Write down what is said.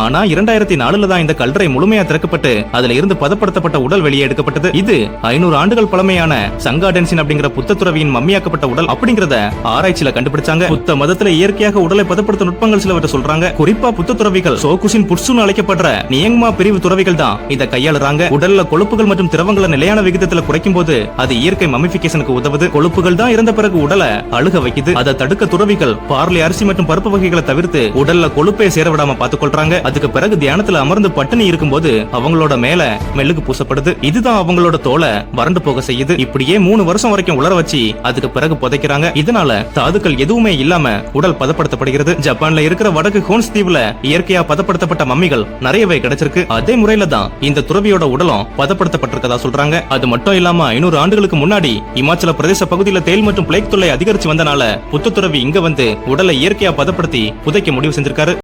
ஆனா இரண்டாயிரத்தி நாலுல தான் இந்த கல்லறை முழுமையா திறக்கப்பட்டு அதுல இருந்து பதப்படுத்தப்பட்ட உடல் வெளியே எடுக்கப்பட்டது. இது ஐநூறு ஆண்டுகள் பழமையான சங்காடென்சின் அப்படிங்கிற புத்த துறவியின் மம்மியாக்கப்பட்ட உடல் அப்படிங்கறத ஆராய்ச்சியில கண்டுபிடிச்சாங்க. புத்த மதத்துல இயற்கையாக உடலை பதப்படுத்த நுட்பங்கள் சிலவற்றை சொல்றாங்க. குறிப்பா புத்த துறவிகள் சோகுசின் புட்சுன்னு அழைக்கப்படுற நியங்மா பிரிவு துறவிகள் தான் இதை கையாளுறாங்க. உடல்ல கொழுப்புகள் மற்றும் திரவங்களை நிலையான விகிதத்துல குறைக்கும் போது அது இயற்கை மமிபிகேஷனுக்கு உதவுது. கொழுப்புகள் தான் இறந்த பிறகு உடலை அழுக வைக்குது. அதை தடுக்க துறவிகள் பார்லி அரிசி மற்றும் பருப்பு வகைகளை தவிர்த்து உடல்ல கொழுப்பை சேரவிடாம பாத்துக்கொள்றாங்க அதுக்கு பிறகு தியானத்துல அமர்ந்து பட்டினி இருக்கும்போது அவங்களோட மேல மெல்லுக்கு பூசப்படுது. இதுதான் அவங்களோட தோலை வறண்டு போக செய்யுது. இப்படியே மூணு வருஷம் வரைக்கும் உலர வச்சு அதுக்கு பிறகு புதைக்கிறாங்க. இதனால தாதுக்கள் எதுவுமே இல்லாம உடல் பதப்படுத்தப்படுகிறது. ஜப்பான்ல இருக்கிற வடக்கு ஹோன்ஸ் தீவுல இயற்கையா பதப்படுத்தப்பட்ட மம்மிகள் நிறையவே கிடைச்சிருக்கு. அதே முறையில தான் இந்த துறவியோட உடலும் பதப்படுத்தப்பட்டிருக்கதா சொல்றாங்க. அது மட்டும் இல்லாம ஐநூறு ஆண்டுகளுக்கு முன்னாடி இமாச்சல பிரதேச பகுதியில தேல் மற்றும் பிளேக் தொல்லை அதிகரிச்சு வந்தனால புத்த துறவி இங்க வந்து உடலை இயற்கையா பதப்படுத்தி புதைக்க முடிவு செஞ்சிருக்காரு.